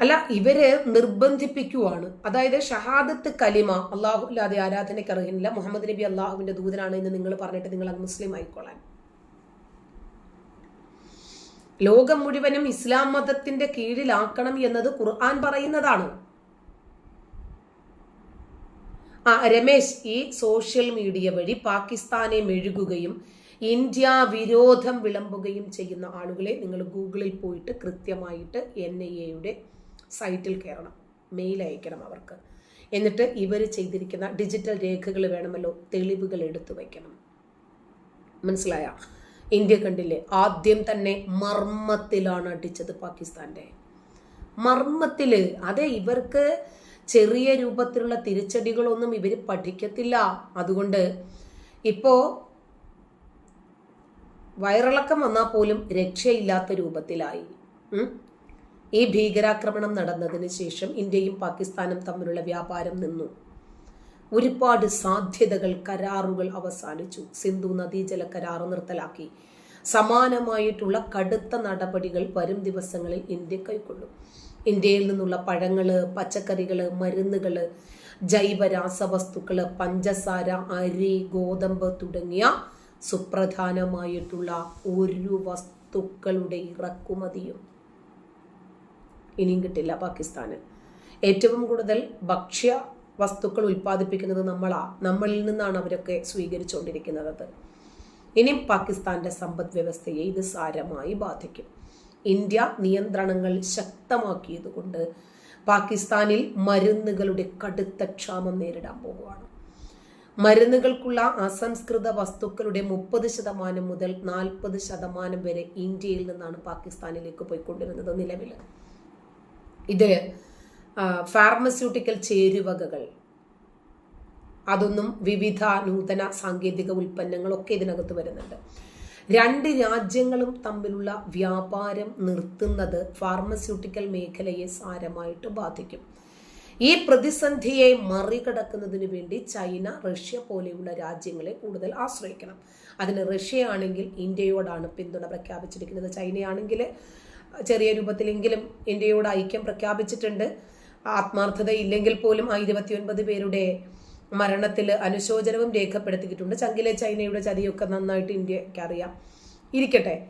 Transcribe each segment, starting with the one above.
അല്ല ഇവർ നിർബന്ധിപ്പിക്കുവാണ്. അതായത് ഷഹാദത്ത് കലിമ അള്ളാഹു അല്ലാതെ ആരാധനയ്ക്ക് അറിയുന്നില്ല മുഹമ്മദ് നബി അള്ളാഹുവിന്റെ ദൂതനാണ് എന്ന് നിങ്ങൾ പറഞ്ഞിട്ട് നിങ്ങൾ അത് മുസ്ലിം ആയിക്കൊള്ളാൻ ലോകം മുഴുവനും ഇസ്ലാം മതത്തിന്റെ കീഴിലാക്കണം എന്നത് ഖുർആൻ പറയുന്നതാണ്. ആ രമേശ് ഈ സോഷ്യൽ മീഡിയ വഴി പാകിസ്ഥാനെ മെഴുകുകയും ഇന്ത്യ വിരോധം വിളമ്പുകയും ചെയ്യുന്ന ആളുകളെ നിങ്ങൾ ഗൂഗിളിൽ പോയിട്ട് കൃത്യമായിട്ട് എൻ ഐ എയുടെ സൈറ്റിൽ കയറണം. മെയിൽ അയക്കണം അവർക്ക്. എന്നിട്ട് ഇവർ ചെയ്തിരിക്കുന്ന ഡിജിറ്റൽ രേഖകൾ വേണമല്ലോ തെളിവുകൾ എടുത്തു വയ്ക്കണം. മനസ്സിലായ? ഇന്ത്യ കണ്ടില്ലേ? ആദ്യം തന്നെ മർമ്മത്തിലാണ് അടിച്ചത് പാകിസ്ഥാന്റെ മർമ്മത്തിൽ. അതെ ഇവർക്ക് ചെറിയ രൂപത്തിലുള്ള തിരിച്ചടികളൊന്നും ഇവർ പഠിക്കത്തില്ല. അതുകൊണ്ട് ഇപ്പോ വയറിളക്കം വന്നാൽ പോലും രക്ഷയില്ലാത്ത രൂപത്തിലായി. ഈ ഭീകരാക്രമണം നടന്നതിന് ശേഷം ഇന്ത്യയും പാകിസ്ഥാനും തമ്മിലുള്ള വ്യാപാരം നിന്നു. ഒരുപാട് സാധ്യതകൾ കരാറുകൾ അവസാനിച്ചു. സിന്ധു നദീജല കരാർ നിർത്തലാക്കി. സമാനമായിട്ടുള്ള കടുത്ത നടപടികൾ വരും ദിവസങ്ങളിൽ ഇന്ത്യ കൈക്കൊള്ളും. ഇന്ത്യയിൽ നിന്നുള്ള പഴങ്ങൾ പച്ചക്കറികൾ മരുന്നുകൾ ജൈവ രാസവസ്തുക്കൾ പഞ്ചസാര അരി ഗോതമ്പ് തുടങ്ങിയ സുപ്രധാനമായിട്ടുള്ള ഒരു വസ്തുക്കളുടെ ഇറക്കുമതിയും ഇനിയും കിട്ടില്ല പാകിസ്ഥാന്. ഏറ്റവും കൂടുതൽ ഭക്ഷ്യ വസ്തുക്കൾ ഉൽപ്പാദിപ്പിക്കുന്നത് നമ്മളാ നമ്മളിൽ നിന്നാണ് അവരൊക്കെ സ്വീകരിച്ചുകൊണ്ടിരിക്കുന്നത് ഇനി പാകിസ്ഥാന്റെ സമ്പദ് വ്യവസ്ഥയെ ഇത് സാരമായി ബാധിക്കും. ഇന്ത്യ നിയന്ത്രണങ്ങൾ ശക്തമാക്കിയതുകൊണ്ട് പാകിസ്ഥാനിൽ മരുന്നുകളുടെ കടുത്ത ക്ഷാമം നേരിടാൻ പോവുകയാണ്. മരുന്നുകൾക്കുള്ള അസംസ്കൃത വസ്തുക്കളുടെ മുപ്പത് ശതമാനം മുതൽ നാൽപ്പത് ശതമാനം വരെ ഇന്ത്യയിൽ നിന്നാണ് പാകിസ്ഥാനിലേക്ക് പോയിക്കൊണ്ടിരുന്നത് നിലവിൽ. ഇത് ഫാർമസ്യൂട്ടിക്കൽ ചേരുവകകൾ അതൊന്നും വിവിധ നൂതന സാങ്കേതിക ഉൽപ്പന്നങ്ങളൊക്കെ ഇതിനകത്ത് വരുന്നുണ്ട്. രണ്ട് രാജ്യങ്ങളും തമ്മിലുള്ള വ്യാപാരം നിർത്തുന്നത് ഫാർമസ്യൂട്ടിക്കൽ മേഖലയെ സാരമായിട്ട് ബാധിക്കും. ഈ പ്രതിസന്ധിയെ മറികടക്കുന്നതിന് വേണ്ടി ചൈന റഷ്യ പോലെയുള്ള രാജ്യങ്ങളെ കൂടുതൽ ആശ്രയിക്കണം. അതിന് റഷ്യയാണെങ്കിൽ ഇന്ത്യയോടാണ് പിന്തുണ പ്രഖ്യാപിച്ചിരിക്കുന്നത്. ചൈനയാണെങ്കിൽ ചെറിയ രൂപത്തിലെങ്കിലും ഇന്ത്യയോട് ഐക്യം പ്രഖ്യാപിച്ചിട്ടുണ്ട്. ആത്മാർത്ഥത ഇല്ലെങ്കിൽ പോലും ആ ഇരുപത്തിയൊൻപത് പേരുടെ മരണത്തിൽ അനുശോചനവും രേഖപ്പെടുത്തിയിട്ടുണ്ട്. ചങ്കിലെ ചൈനയുടെ ചതിയൊക്കെ നന്നായിട്ട് ഇന്ത്യയ്ക്ക് അറിയാം. ഇരിക്കട്ടെ.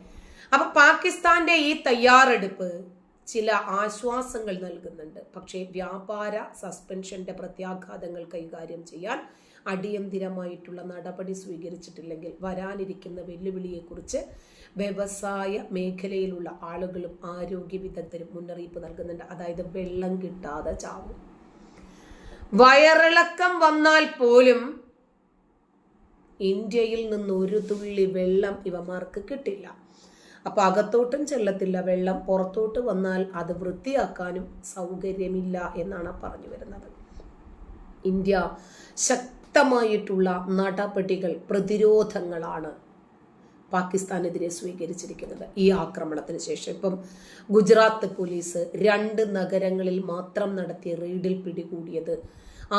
അപ്പൊ പാകിസ്ഥാന്റെ ഈ തയ്യാറെടുപ്പ് ചില ആശ്വാസങ്ങൾ നൽകുന്നുണ്ട്. പക്ഷേ വ്യാപാര സസ്പെൻഷന്റെ പ്രത്യാഘാതങ്ങൾ കൈകാര്യം ചെയ്യാൻ അടിയന്തിരമായിട്ടുള്ള നടപടി സ്വീകരിച്ചിട്ടില്ലെങ്കിൽ വരാനിരിക്കുന്ന വെല്ലുവിളിയെക്കുറിച്ച് വ്യവസായ മേഖലയിലുള്ള ആളുകളും ആരോഗ്യ വിദഗ്ധരും മുന്നറിയിപ്പ് നൽകുന്നുണ്ട്. അതായത് വെള്ളം കിട്ടാതെ ചാവും. വയറിളക്കം വന്നാൽ പോലും ഇന്ത്യയിൽ നിന്ന് ഒരു തുള്ളി വെള്ളം ഇവമാർക്ക് കിട്ടില്ല. അപ്പൊ അകത്തോട്ടും ചെല്ലത്തില്ല വെള്ളം പുറത്തോട്ട് വന്നാൽ അത് വൃത്തിയാക്കാനും സൗകര്യമില്ല എന്നാണ് പറഞ്ഞു വരുന്നത് ഇന്ത്യ ശക്തമായിട്ടുള്ള നടപടികൾ പ്രതിരോധങ്ങളാണ് പാകിസ്ഥാനെതിരെ സ്വീകരിച്ചിരിക്കുന്നത് ഈ ആക്രമണത്തിന് ശേഷം. ഇപ്പം ഗുജറാത്ത് പോലീസ് രണ്ട് നഗരങ്ങളിൽ മാത്രം നടത്തിയ റെയ്ഡിൽ പിടികൂടിയത്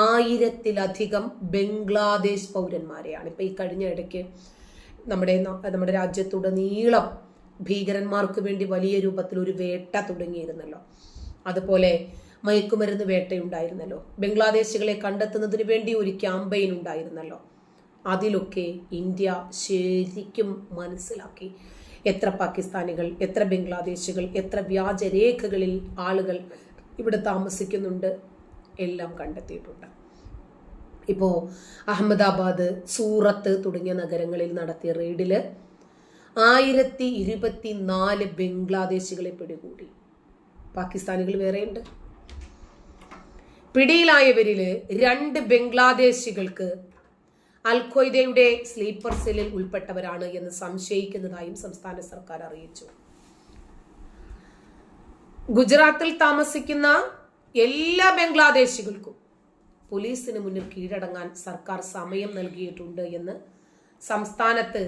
ആയിരത്തിലധികം ബംഗ്ലാദേശ് പൗരന്മാരെയാണ്. ഇപ്പം ഈ കഴിഞ്ഞ ഇടയ്ക്ക് നമ്മുടെ നമ്മുടെ രാജ്യത്തുടനീളം ഭീകരന്മാർക്ക് വേണ്ടി വലിയ രൂപത്തിൽ ഒരു വേട്ട തുടങ്ങിയിരുന്നല്ലോ. അതുപോലെ മയക്കുമരുന്ന് വേട്ടയുണ്ടായിരുന്നല്ലോ. ബംഗ്ലാദേശികളെ കണ്ടെത്തുന്നതിന് വേണ്ടി ഒരു ക്യാമ്പയിൻ ഉണ്ടായിരുന്നല്ലോ. അതിലൊക്കെ ഇന്ത്യ ശരിക്കും മനസ്സിലാക്കി. എത്ര പാകിസ്ഥാനികൾ എത്ര ബംഗ്ലാദേശികൾ എത്ര വ്യാജരേഖകളിൽ ആളുകൾ ഇവിടെ താമസിക്കുന്നുണ്ട് എല്ലാം കണ്ടെത്തിയിട്ടുണ്ട്. ഇപ്പോൾ അഹമ്മദാബാദ് സൂറത്ത് തുടങ്ങിയ നഗരങ്ങളിൽ നടത്തിയ റെയ്ഡിൽ ആയിരത്തി ഇരുപത്തി നാല് ബംഗ്ലാദേശികളെ പിടികൂടി. പാകിസ്ഥാനികൾ വേറെയുണ്ട്. പിടിയിലായവരിൽ രണ്ട് ബംഗ്ലാദേശികൾക്ക് അൽ സ്ലീപ്പർ സെല്ലിൽ ഉൾപ്പെട്ടവരാണ് എന്ന് സംശയിക്കുന്നതായും സംസ്ഥാന സർക്കാർ അറിയിച്ചു. ഗുജറാത്തിൽ താമസിക്കുന്ന എല്ലാ ബംഗ്ലാദേശികൾക്കും പോലീസിന് മുന്നിൽ കീഴടങ്ങാൻ സർക്കാർ സമയം നൽകിയിട്ടുണ്ട് എന്ന് സംസ്ഥാനത്ത്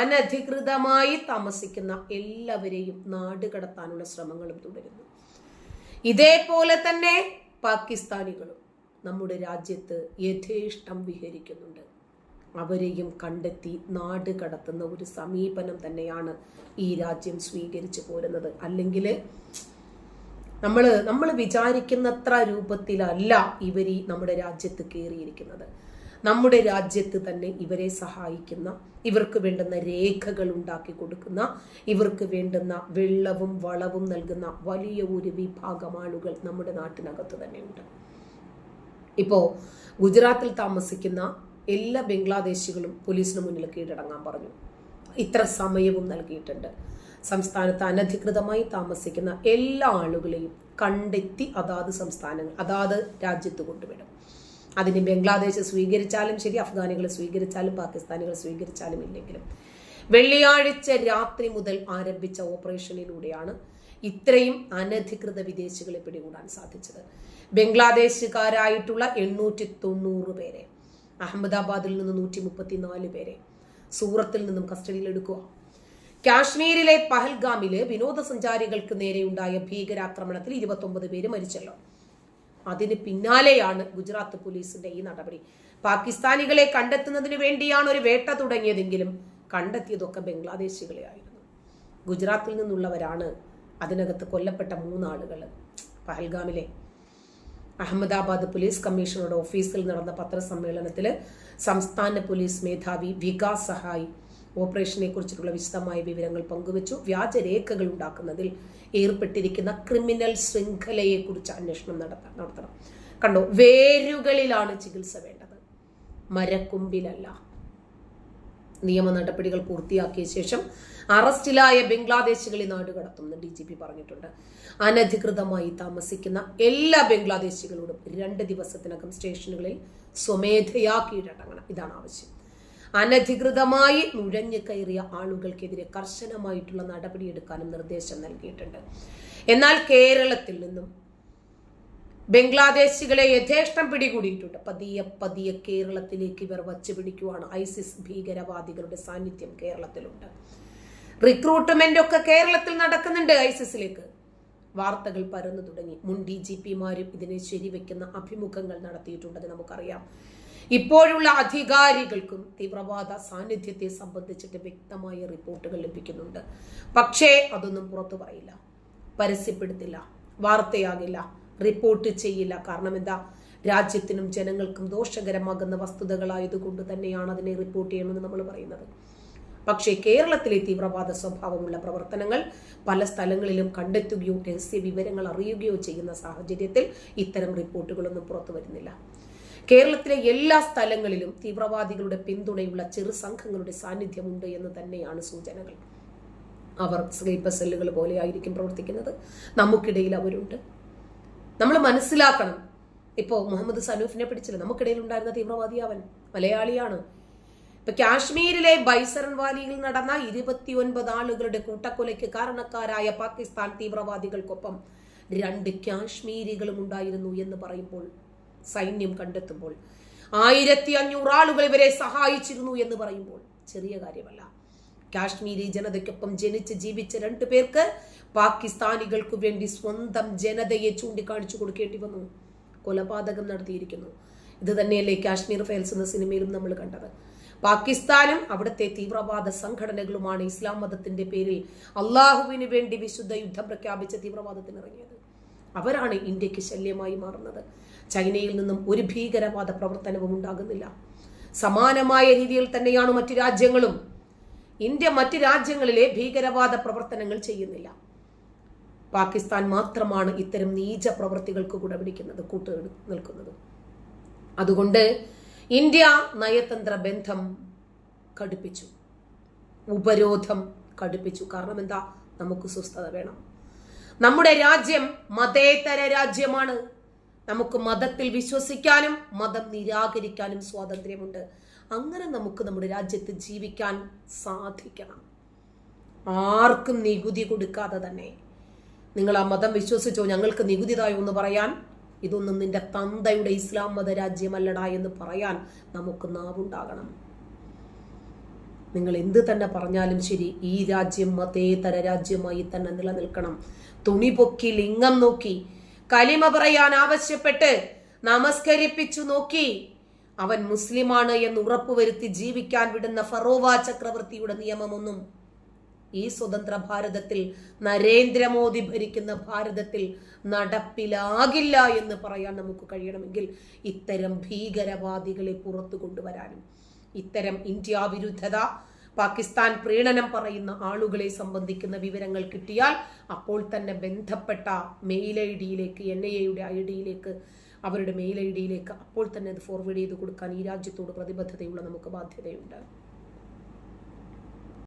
അനധികൃതമായി താമസിക്കുന്ന എല്ലാവരെയും നാടുകടത്താനുള്ള ശ്രമങ്ങളും തുടരുന്നു. ഇതേപോലെ തന്നെ പാകിസ്ഥാനികളും നമ്മുടെ രാജ്യത്ത് യഥേഷ്ടം വിഹരിക്കുന്നുണ്ട്. അവരെയും കണ്ടെത്തി നാട് കടത്തുന്ന ഒരു സമീപനം തന്നെയാണ് ഈ രാജ്യം സ്വീകരിച്ചു പോരുന്നത്. അല്ലെങ്കിൽ നമ്മൾ നമ്മൾ വിചാരിക്കുന്നത്ര രൂപത്തിലല്ല ഇവർ നമ്മുടെ രാജ്യത്ത് കയറിയിരിക്കുന്നത് നമ്മുടെ രാജ്യത്ത് തന്നെ ഇവരെ സഹായിക്കുന്ന ഇവർക്ക് വേണ്ടുന്ന രേഖകൾ ഉണ്ടാക്കി കൊടുക്കുന്ന ഇവർക്ക് വേണ്ടുന്ന വെള്ളവും വളവും നൽകുന്ന വലിയ ഒരു വിഭാഗം ആളുകൾ നമ്മുടെ നാട്ടിനകത്ത് തന്നെയുണ്ട്. ഇപ്പോൾ ഗുജറാത്തിൽ താമസിക്കുന്ന എല്ലാ ബംഗ്ലാദേശികളും പോലീസിന് മുന്നിൽ കീഴടങ്ങാൻ പറഞ്ഞു. ഇത്ര സമയവും നൽകിയിട്ടുണ്ട്. സംസ്ഥാനത്ത് അനധികൃതമായി താമസിക്കുന്ന എല്ലാ ആളുകളെയും കണ്ടെത്തി അതാത് സംസ്ഥാനങ്ങൾ അതാത് രാജ്യത്ത് കൊണ്ടുവിടും. അതിന് ബംഗ്ലാദേശ് സ്വീകരിച്ചാലും ശരി അഫ്ഗാനികൾ സ്വീകരിച്ചാലും പാകിസ്ഥാനികൾ സ്വീകരിച്ചാലും ഇല്ലെങ്കിലും. വെള്ളിയാഴ്ച രാത്രി മുതൽ ആരംഭിച്ച ഓപ്പറേഷനിലൂടെയാണ് ഇത്രയും അനധികൃത വിദേശികളെ പിടികൂടാൻ സാധിച്ചത്. ബംഗ്ലാദേശുകാരായിട്ടുള്ള എണ്ണൂറ്റി തൊണ്ണൂറ് പേരെ അഹമ്മദാബാദിൽ നിന്ന് നൂറ്റി മുപ്പത്തി നാല് പേരെ സൂറത്തിൽ നിന്നും കസ്റ്റഡിയിൽ എടുക്കുക കാശ്മീരിലെ പഹൽഗാമിൽ വിനോദസഞ്ചാരികൾക്ക് നേരെയുണ്ടായ ഭീകരാക്രമണത്തിൽ ഇരുപത്തൊമ്പത് പേര് മരിച്ചല്ലോ. അതിന് പിന്നാലെയാണ് ഗുജറാത്ത് പോലീസിന്റെ ഈ നടപടി. പാകിസ്ഥാനികളെ കണ്ടെത്തുന്നതിന് വേണ്ടിയാണ് ഒരു വേട്ട തുടങ്ങിയതെങ്കിലും കണ്ടെത്തിയതൊക്കെ ബംഗ്ലാദേശികളെ ആയിരുന്നു ഗുജറാത്തിൽ നിന്നുള്ളവരാണ് അതിനകത്ത് കൊല്ലപ്പെട്ട മൂന്നാളുകൾ. പഹൽഗാമിലെ അഹമ്മദാബാദ് പോലീസ് കമ്മീഷണറുടെ ഓഫീസിൽ നടന്ന പത്രസമ്മേളനത്തിൽ സംസ്ഥാന പോലീസ് മേധാവി വികാസ് സഹായ് ഓപ്പറേഷനെ കുറിച്ചിട്ടുള്ള വിശദമായ വിവരങ്ങൾ പങ്കുവച്ചു. വ്യാജരേഖകൾ ഉണ്ടാക്കുന്നതിൽ ഏർപ്പെട്ടിരിക്കുന്ന ക്രിമിനൽ ശൃംഖലയെ കുറിച്ച് അന്വേഷണം നടത്താൻ നടത്തണം. കണ്ടോ വേരുകളിലാണ് ചികിത്സ വേണ്ടത്. മരക്കൊമ്പിലല്ല. നിയമ നടപടികൾ പൂർത്തിയാക്കിയ ശേഷം അറസ്റ്റിലായ ബംഗ്ലാദേശികളെ നാടുകടത്തുമെന്ന് ഡി ജി പി പറഞ്ഞിട്ടുണ്ട്. അനധികൃതമായി താമസിക്കുന്ന എല്ലാ ബംഗ്ലാദേശികളോടും രണ്ട് ദിവസത്തിനകം സ്റ്റേഷനുകളിൽ സ്വമേധയാ കീഴടങ്ങണം. ഇതാണ് ആവശ്യം. അനധികൃതമായി നുഴഞ്ഞു കയറിയ ആളുകൾക്കെതിരെ കർശനമായിട്ടുള്ള നടപടിയെടുക്കാനും നിർദ്ദേശം നൽകിയിട്ടുണ്ട്. എന്നാൽ കേരളത്തിൽ നിന്നും ബംഗ്ലാദേശികളെ യഥേഷ്ടം പിടികൂടിയിട്ടുണ്ട്. പതിയെ പതിയെ കേരളത്തിലേക്ക് ഇവർ വച്ചു പിടിക്കുവാണ് ഐസിസ് ഭീകരവാദികളുടെ സാന്നിധ്യം കേരളത്തിലുണ്ട്. റിക്രൂട്ട്മെന്റ് ഒക്കെ കേരളത്തിൽ നടക്കുന്നുണ്ട് ഐസിസിലേക്ക്. വാർത്തകൾ പരന്നു തുടങ്ങി. മുൻ ഡി ജി പിമാരും ഇതിനെ ശരിവെക്കുന്ന അഭിമുഖങ്ങൾ നടത്തിയിട്ടുണ്ടെന്ന് നമുക്കറിയാം. ഇപ്പോഴുള്ള അധികാരികൾക്കും തീവ്രവാദ സാന്നിധ്യത്തെ സംബന്ധിച്ചിട്ട് വ്യക്തമായ റിപ്പോർട്ടുകൾ ലഭിക്കുന്നുണ്ട്. പക്ഷേ അതൊന്നും പുറത്തു പറയില്ല. പരസ്യപ്പെടുത്തില്ല. വാർത്തയാകില്ല. റിപ്പോർട്ട് ചെയ്യില്ല. കാരണം എന്താ? രാജ്യത്തിനും ജനങ്ങൾക്കും ദോഷകരമാകുന്ന വസ്തുതകളായതുകൊണ്ട് തന്നെയാണ് അതിനെ റിപ്പോർട്ട് ചെയ്യണമെന്ന് നമ്മൾ പറയുന്നത്. പക്ഷേ കേരളത്തിലെ തീവ്രവാദ സ്വഭാവമുള്ള പ്രവർത്തനങ്ങൾ പല സ്ഥലങ്ങളിലും കണ്ടെത്തുകയോ രഹസ്യ വിവരങ്ങൾ അറിയുകയോ ചെയ്യുന്ന സാഹചര്യത്തിൽ ഇത്തരം റിപ്പോർട്ടുകളൊന്നും പുറത്തു വരുന്നില്ല. കേരളത്തിലെ എല്ലാ സ്ഥലങ്ങളിലും തീവ്രവാദികളുടെ പിന്തുണയുള്ള ചെറു സംഘങ്ങളുടെ സാന്നിധ്യമുണ്ട് എന്ന് തന്നെയാണ് സൂചനകൾ. അവർ സ്ലീപ്പർ സെല്ലുകൾ പോലെ ആയിരിക്കും പ്രവർത്തിക്കുന്നത്. നമുക്കിടയിൽ അവരുണ്ട്. നമ്മൾ മനസ്സിലാക്കണം. ഇപ്പോൾ മുഹമ്മദ് സനൂഫിനെ പിടിച്ചില്ല. നമുക്കിടയിൽ ഉണ്ടായിരുന്ന തീവ്രവാദി അവൻ മലയാളിയാണ്. ഇപ്പൊ കാശ്മീരിലെ ബൈസറൻ വാലിയിൽ നടന്ന ഇരുപത്തിയൊൻപത് ആളുകളുടെ കൂട്ടക്കൊലയ്ക്ക് കാരണക്കാരായ പാകിസ്ഥാൻ തീവ്രവാദികൾക്കൊപ്പം രണ്ട് കാശ്മീരികളും ഉണ്ടായിരുന്നു എന്ന് പറയുമ്പോൾ സൈന്യം കണ്ടെത്തുമ്പോൾ ആയിരത്തി അഞ്ഞൂറ് ആളുകൾ ഇവരെ സഹായിച്ചിരുന്നു എന്ന് പറയുമ്പോൾ ചെറിയ കാര്യമല്ല. കാശ്മീരി ജനതയ്ക്കൊപ്പം ജനിച്ച് ജീവിച്ച രണ്ടു പേർക്ക് പാകിസ്ഥാനികൾക്കു വേണ്ടി സ്വന്തം ജനതയെ ചൂണ്ടിക്കാണിച്ചു കൊടുക്കേണ്ടി വന്നു. കൊലപാതകം നടത്തിയിരിക്കുന്നു. ഇത് തന്നെയല്ലേ കാശ്മീർ ഫയൽസ് എന്ന സിനിമയിലും നമ്മൾ കണ്ടത്. പാകിസ്ഥാനും അവിടുത്തെ തീവ്രവാദ സംഘടനകളുമാണ് ഇസ്ലാം മതത്തിന്റെ പേരിൽ അള്ളാഹുവിന് വേണ്ടി വിശുദ്ധ യുദ്ധം പ്രഖ്യാപിച്ച തീവ്രവാദത്തിന് ഇറങ്ങിയത് അവരാണ് ഇന്ത്യയ്ക്ക് ശല്യമായി മാറുന്നത്. ചൈനയിൽ നിന്നും ഒരു ഭീകരവാദ പ്രവർത്തനവും ഉണ്ടാകുന്നില്ല. സമാനമായ രീതിയിൽ തന്നെയാണ് മറ്റു രാജ്യങ്ങളും. ഇന്ത്യ മറ്റു രാജ്യങ്ങളിലെ ഭീകരവാദ പ്രവർത്തനങ്ങൾ ചെയ്യുന്നില്ല. പാകിസ്ഥാൻ മാത്രമാണ് ഇത്തരം നീച പ്രവൃത്തികൾക്ക് കുടപിടിക്കുന്നത് കൂട്ടു നിൽക്കുന്നത്. അതുകൊണ്ട് ഇന്ത്യ നയതന്ത്ര ബന്ധം കടുപ്പിച്ചു. ഉപരോധം കടുപ്പിച്ചു. കാരണം എന്താ? നമുക്ക് സ്വസ്ഥത വേണം. നമ്മുടെ രാജ്യം മതേതര രാജ്യമാണ്. നമുക്ക് മതത്തിൽ വിശ്വസിക്കാനും മതം നിരാകരിക്കാനും സ്വാതന്ത്ര്യമുണ്ട്. അങ്ങനെ നമുക്ക് നമ്മുടെ രാജ്യത്ത് ജീവിക്കാൻ സാധിക്കണം. ആർക്കും നികുതി കൊടുക്കാതെ തന്നെ. നിങ്ങൾ ആ മതം വിശ്വസിച്ചോ ഞങ്ങൾക്ക് നികുതിതായോ എന്ന് പറയാൻ ഇതൊന്നും നിന്റെ തന്തയുടെ ഇസ്ലാം മത രാജ്യമല്ലടാ എന്ന് പറയാൻ നമുക്ക് നാവുണ്ടാകണം. നിങ്ങൾ എന്ത് തന്നെ പറഞ്ഞാലും ശരി ഈ രാജ്യം മതേതര രാജ്യമായി തന്നെ നിലനിൽക്കണം. തുണി പൊക്കി ലിംഗം നോക്കി കലിമ പറയാൻ ആവശ്യപ്പെട്ട് നമസ്കരിപ്പിച്ചു നോക്കി. അവൻ മുസ്ലിമാണ് എന്ന് ഉറപ്പുവരുത്തി ജീവിക്കാൻ വിടുന്ന ഫറോവ ചക്രവർത്തിയുടെ നിയമമൊന്നും ഈ സ്വതന്ത്ര ഭാരതത്തിൽ നരേന്ദ്രമോദി ഭരിക്കുന്ന ഭാരതത്തിൽ നടപ്പിലാകില്ല എന്ന് പറയാൻ നമുക്ക് കഴിയണമെങ്കിൽ ഇത്തരം ഭീകരവാദികളെ പുറത്തു കൊണ്ടുവരാനും ഇത്തരം ഇന്ത്യ വിരുദ്ധത പാകിസ്ഥാൻ പ്രീണനം പറയുന്ന ആളുകളെ സംബന്ധിക്കുന്ന വിവരങ്ങൾ കിട്ടിയാൽ അപ്പോൾ തന്നെ ബന്ധപ്പെട്ട മെയിൽ ഐ ഡിയിലേക്ക് എൻ ഐ എയുടെ ഐ ഡിയിലേക്ക് അവരുടെ മെയിൽ ഐ ഡിയിലേക്ക് അപ്പോൾ തന്നെ അത് ഫോർവേഡ് ചെയ്ത് കൊടുക്കാൻ ഈ രാജ്യത്തോട് പ്രതിബദ്ധതയുള്ള നമുക്ക് ബാധ്യതയുണ്ട്.